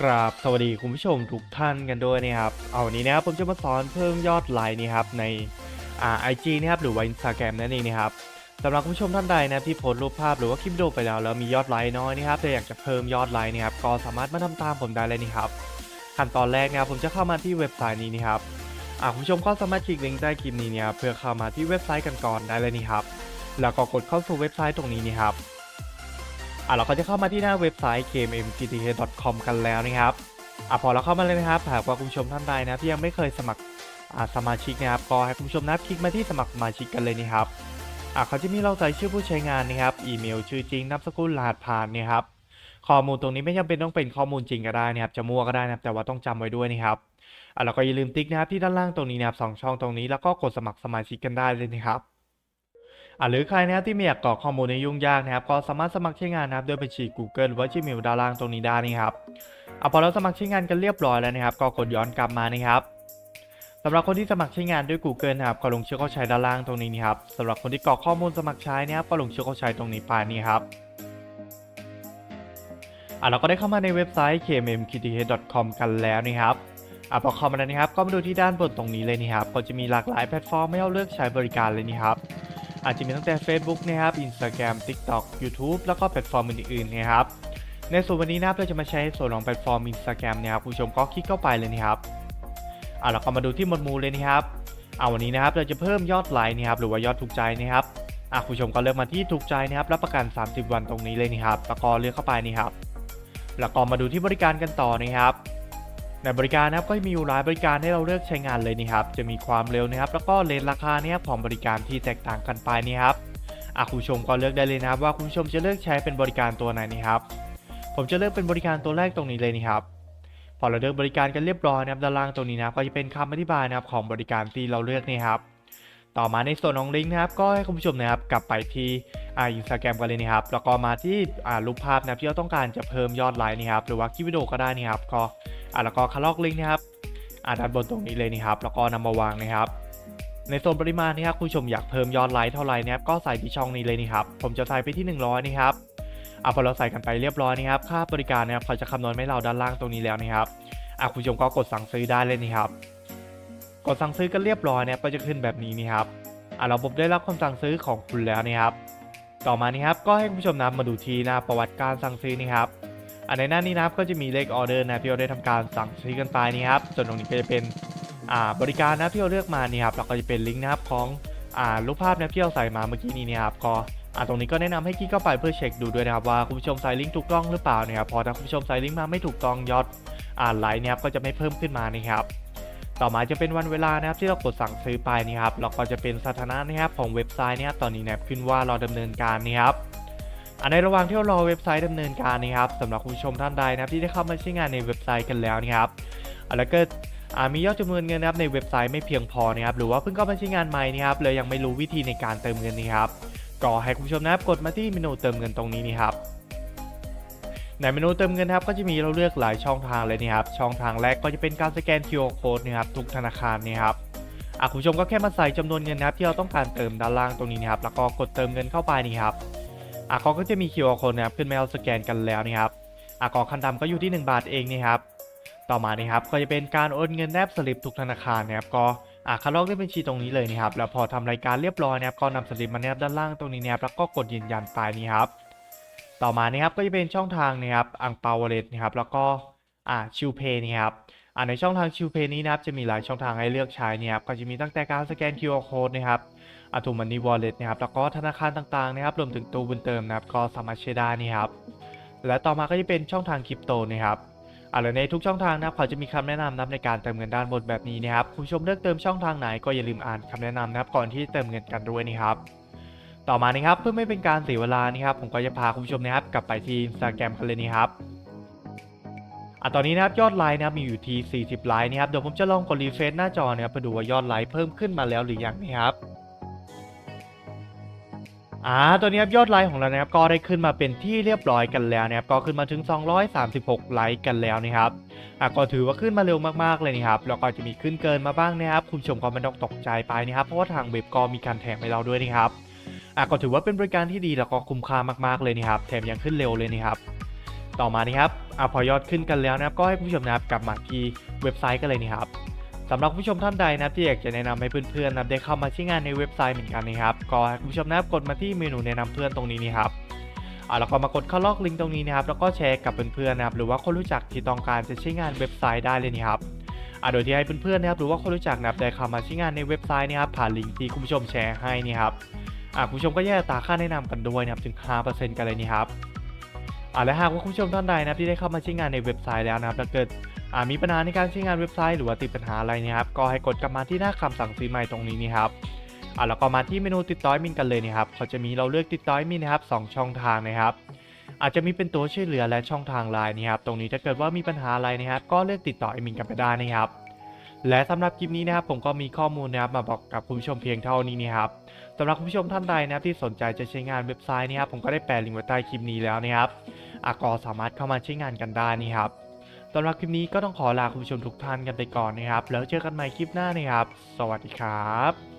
กราบสวัสดีคุณผู้ชมทุกท่านกันด้วยนะครับ เอาวันนี้นะครับผมจะมาสอนเพิ่มยอดไลค์นี่ครับในอ่าไอจีนะครับหรือว่าอินสตาแกรมนั่นเองนะครับสำหรับคุณผู้ชมท่านใดนะที่โพสต์รูปภาพหรือว่าคลิปวิดีโอไปแล้วแล้วมียอดไลค์น้อยนะครับแต่อยากจะเพิ่มยอดไลค์นะครับก็สามารถมาทำตามผมได้เลยนี่ครับขั้นตอนแรกนะครับผมจะเข้ามาที่เว็บไซต์นี้นะครับอ่าคุณผู้ชมก็สามารถคลิกลิงก์ใต้คลิปนี้เนี่ยเพื่อเข้ามาที่เว็บไซต์กันก่อนได้เลยนี่ครับแล้วก็กดเข้าสู่เว็บไซต์ตรงนี้นี่ครับ อะเราก็จะเข้ามาที่หน้าเว็บไซต์ kmmgth.com กันแล้วนะครับอะพอเราเข้ามาเลยนะครับหากว่าคุณผู้ชมท่านใดนะที่ยังไม่เคยสมัครอ่าสมาชิกนะครับก็ให้คุณผู้ชมนะคลิกมาที่สมัครสมาชิกกันเลยนะครับอะเขาจะมีเราใส่ชื่อผู้ใช้งานนะครับอีเมลชื่อจริงนามสกุลรหัสผ่านเนี่ยครับข้อมูลตรงนี้ไม่จำเป็นต้องเป็นข้อมูลจริงก็ได้นะครับจะมั่วก็ได้นะครับแต่ว่าต้องจำไว้ด้วยนะครับอะเราก็อย่าลืมติ๊กนะครับที่ด้านล่างตรงนี้นะครับสองช่องตรงนี้แล้วก็กดสมัครสมาชิกกันได้เลยนะครับ อะหรือใครนะครับที่ไม่อยากกรอกข้อมูลในยุ่งยากนะครับก็สามารถสมัครใช้งานนะครับด้วยบัญชี Google หรือว่า Gmail ด้านล่างตรงนี้ได้นะครับอะพอเราสมัครใช้งานกันเรียบร้อยแล้วนะครับ ก็กดย้อนกลับมานะครับสำหรับคนที่สมัครใช้งานด้วย Google นะครับก็ลงชื่อเข้าใช้ด้านล่างตรงนี้นะครับสำหรับคนที่กรอกข้อมูลสมัครใช้นะครับก็ลงชื่อเข้าใช้ตรงนี้ไปนี่ครับอะเราก็ได้เข้ามาในเว็บไซต์ kmmkth.com กันแล้วนะครับอะพอเข้ามาแล้วนะครับ ก็มาดูที่ด้านบนตรงนี้เลยนะครับ ก็จะมีหลากหลายแพลตฟอร์มให้เราเลือกใช้บริการเลยนี่ครับ อาจจะมีตั้งแต่ Facebook นะครับ Instagram TikTok YouTube แล้วก็แพลตฟอร์มอื่นๆนะครับในส่วนวันนี้นะครับเราจะมาใช้ส่วนของแพลตฟอร์ม Instagram นะครับคุณผู้ชมก็คลิกเข้าไปเลยนะครับเอะเราก็มาดูที่หมวดหมู่เลยนะครับเอาวันนี้นะครับเราจะเพิ่มยอดไลค์นะครับหรือว่ายอดถูกใจนะครับอะคุณผู้ชมก็เลือกมาที่ถูกใจนะครับรับประกัน 30 วันตรงนี้เลยนะครับแล้วก็เลือกเข้าไปนี่ครับแล้วก็มาดูที่บริการกันต่อนะครับ ในบริการนะครับก็มีอยู่หลายบริการให้เราเลือกใช้งานเลยนี่ครับจะมีความเร็วนะครับแล้วก็เลทราคาเนี่ยของบริการที่แตกต่างกันไปนี่ครับอะคุณผู้ชมก็เลือกได้เลยนะครับ ว่าคุณผู้ชมจะเลือกใช้เป็นบริการตัวไหนนี่ครับ ผมจะเลือกเป็นบริการตัวแรกตรงนี้เลยนี่ครับพอเราเลือกบริการกันเรียบร้อยนะครับด้านล่างตรงนี้นะครับก็จะเป็นคำอธิบายนะครับของบริการที่เราเลือกนี่ครับต่อมาในส่วนของลิงก์นะครับก็ให้คุณผู้ชมนะครับกลับไปที่อ่าอินสตาแกรมกันเลยนะครับแล้วก็มาที่อ่ารูปภาพนะครับที่เราต้องการจะเพิ่มยอดไลค์นี่ครับหรือว่าคลิปวิดีโอก็ได้นี่ครับก็ อะแล้วก็คาลอกลิงก์นะครับอ่าด้านบนตรงนี้เลยนี่ครับ แล้วก็นำมาวางนะครับ ในโซนปริมาณนะครับคุณผู้ชมอยากเพิ่มยอดไลค์เท่าไหร่นะครับก็ใส่ที่ช่องนี้เลยนี่ครับผมจะใส่ไปที่ 100นี่ครับอะพอเราใส่กันไปเรียบร้อยนี่ครับ ค่าบริการนะครับเขาจะคำนวณให้เราด้านล่างตรงนี้แล้วนะครับอะคุณผู้ชมก็กดสั่งซื้อได้เลยนี่ครับ กดสั่งซื้อกันเรียบร้อยนะครับก็จะขึ้นแบบนี้นี่ครับอะระบบได้รับคำสั่งซื้อของคุณแล้วนี่ครับ ต่อมานี่ครับก็ให้คุณผู้ชมนะมาดูที่หน้าประวัติการสั่งซื้อนี่ครับ อันในหน้านี้นะครับก็จะมีเลขออเดอร์นะที่เราได้ทำการสั่งซื้อกันไปนี่ครับส่วนตรงนี้ก็จะเป็นอ่าบริการนะที่เราเลือกมานี่ครับแล้วก็จะเป็นลิงก์นะครับของอ่ารูปภาพนะที่เราใส่มาเมื่อกี้นี้นะครับก็อ่าตรงนี้ก็แนะนำให้คลิกเข้าไปเพื่อเช็คดูด้วยนะครับว่าคุณผู้ชมใส่ลิงก์ถูกต้องหรือเปล่านะครับพอถ้าคุณผู้ชมใส่ลิงก์มาไม่ถูกต้องยอดอ่าไลค์นะครับก็จะไม่เพิ่มขึ้นมานะครับต่อมาจะเป็นวันเวลานะครับที่เรากดสั่งซื้อไปนี่ครับแล้วก็จะเป็นสถานะนะครับของเว็บไซต์นะครับตอนนี้นะครับขึ้นว่าเราดำเนินการนี่ครับ ในระหว่างที่เรารอเว็บไซต์ดำเนินการนะครับสำหรับคุณผู้ชมท่านใดนะครับที่ได้เข้ามาใช้งานในเว็บไซต์กันแล้วนะครับแล้วก็มียอดจำนวนเงินนะครับในเว็บไซต์ไม่เพียงพอนะครับหรือว่าเพิ่งเข้ามาใช้งานใหม่นะครับเลยยังไม่รู้วิธีในการเติมเงินนี่ครับก็ให้คุณผู้ชมนะครับกดมาที่เมนูเติมเงินตรงนี้นี่ครับในเมนูเติมเงินนะครับก็จะมีเราเลือกหลายช่องทางเลยนี่ครับช่องทางแรกก็จะเป็นการสแกน QR code นะครับทุกธนาคารนี่ครับคุณผู้ชมก็แค่มาใส่จำนวนเงินนะครับที่เราต้องการเติมด้านล่างตรงนี้นะครับแล้วก็กดเติมเงินเข้าไปนี่ครับ อะเขาก็จะมี QR code นะครับขึ้นมาเราสแกนกันแล้วนะครับอะกองคันดำก็อยู่ที่ 1 บาทเองนี่ครับต่อมานี่ครับก็จะเป็นการโอนเงินแนบสลิปทุกธนาคารนะครับก็อะคัดลอกด้วยบัญชีตรงนี้เลยนะครับแล้วพอทำรายการเรียบร้อยนะครับก็นำสลิปมาแนบด้านล่างตรงนี้นะครับแล้วก็กดยืนยันไปนี่ครับต่อมานี่ครับก็จะเป็นช่องทางนะครับอังเปาวอลเล็ตนะครับแล้วก็อ่าชิวเพย์นี่ครับ อ่าในช่องทางชิวเพนี้นะครับจะมีหลายช่องทางให้เลือกใช้เนี่ยครับก็จะมีตั้งแต่การสแกน QR code นะครับอาทูมันนี่วอลเล็ตนะครับแล้วก็ธนาคารต่างๆนะครับรวมถึงตู้บุญเติมนะครับก็สามารถใช้ได้นี่ครับและต่อมาก็จะเป็นช่องทางคริปโตนะครับอ่าแล้วในทุกช่องทางนะครับเขาจะมีคำแนะนำนะครับในการเติมเงินด้านบนแบบนี้นะครับคุณชมเลือกเติมช่องทางไหนก็อย่าลืมอ่านคำแนะนำนะครับก่อนที่จะเติมเงินกันด้วยนี่ครับต่อมานะครับเพื่อไม่เป็นการเสียเวลานี่ครับผมก็จะพาคุณผู้ชมนะครับกลับไปที่ Instagram กันเลยนี่ครับ อะตอนนี้นะครับยอดไลค์นะครับมีอยู่ที่40ไลค์นะครับเดี๋ยวผมจะลองกดรีเฟรชหน้าจอนะครับเพื่อดูว่ายอดไลค์เพิ่มขึ้นมาแล้วหรือยังนะครับอ่าตัวนี้ครับยอดไลค์ของเรานะครับก็ได้ขึ้นมาเป็นที่เรียบร้อยกันแล้วนะครับก็ขึ้นมาถึง 236 ไลค์กันแล้วนะครับอะก็ถือว่าขึ้นมาเร็วมากๆเลยนะครับแล้วก็จะมีขึ้นเกินมาบ้างนะครับคุณผู้ชมก็ไม่ต้องตกใจไปนะครับเพราะว่าทางเว็บก็มีการแถมให้เราด้วยนะครับอะก็ถือว่าเป็นบริการที่ดีแล้วก็คุ้มค่ามากๆเลยนะครับแถมยังขึ้นเร็วเลยนะครับ ต่อมานี่ครับอพอยอดขึ้นกันแล้วนะครับก็ให้ผู้ชมนะครับกลับมาที่เว็บไซต์กันเลยนะครับสำหรับผู้ชมท่านใดนะครับที่อยากจะแนะนำให้เพื่อนๆนะได้เข้ามาใช้งานในเว็บไซต์เหมือนกันนะครับก็ให้ผู้ชมนะครับกดมาที่เมนูแนะนำเพื่อนตรงนี้นี่ครับอะแล้วก็มากดเข้าลอกลิงก์ตรงนี้นะครับแล้วก็แชร์กับเพื่อนๆนะครับหรือว่าคนรู้จักที่ต้องการจะใช้งานเว็บไซต์ได้เลยนี่ครับอะโดยที่ให้เพื่อนๆนะครับหรือว่าคนรู้จักนะครับได้เข้ามาใช้งานในเว็บไซต์นะครับผ่านลิงก์ที่คุณผู้ชมแชร์ให้นี่ครับอะคุณผู้ชมก็แยกตาค่าแนะนำกันด้วยนะครับถึง 5%กันเลยนี่ครับ อ่าและหากว่าคุณผู้ชมท่านใดนะครับที่ได้เข้ามาใช้งานในเว็บไซต์แล้วนะครับถ้าเกิดอ่ามีปัญหาในการใช้งานเว็บไซต์หรือว่าติดปัญหาอะไรนะครับก็ให้กดกลับมาที่หน้าคำสั่งซื้อใหม่ตรงนี้นี่ครับอ่าแล้วก็มาที่เมนูติดต่อมินกันเลยนะครับเขาจะมีเราเลือกติดต่อมินนะครับสองช่องทางนะครับ อาจจะมีเป็นตัวช่วยเหลือและช่องทางไลน์นะครับตรงนี้ถ้าเกิดว่ามีปัญหาอะไรนะครับ ก็เลือกติดต่อมินกันไปได้นะครับและสำหรับคลิปนี้นะครับผมก็มีข้อมูลนะครับมาบอกกับคุณผู้ชมเพียงเท่านี้นะครับสำหรับคุณผู้ชมท่านใดนะครับที่สนใจจะใช้งานเว็บไซต์นะครับผมก็ได้แปะลิงก์ไว้ใต้คลิปนี้แล้วนะครับ อากอสามารถเข้ามาใช้งานกันได้นี่ครับสำหรับคลิปนี้ก็ต้องขอลาคุณผู้ชมทุกท่านกันไปก่อนนะครับ แล้วเจอกันใหม่คลิปหน้านะครับ สวัสดีครับ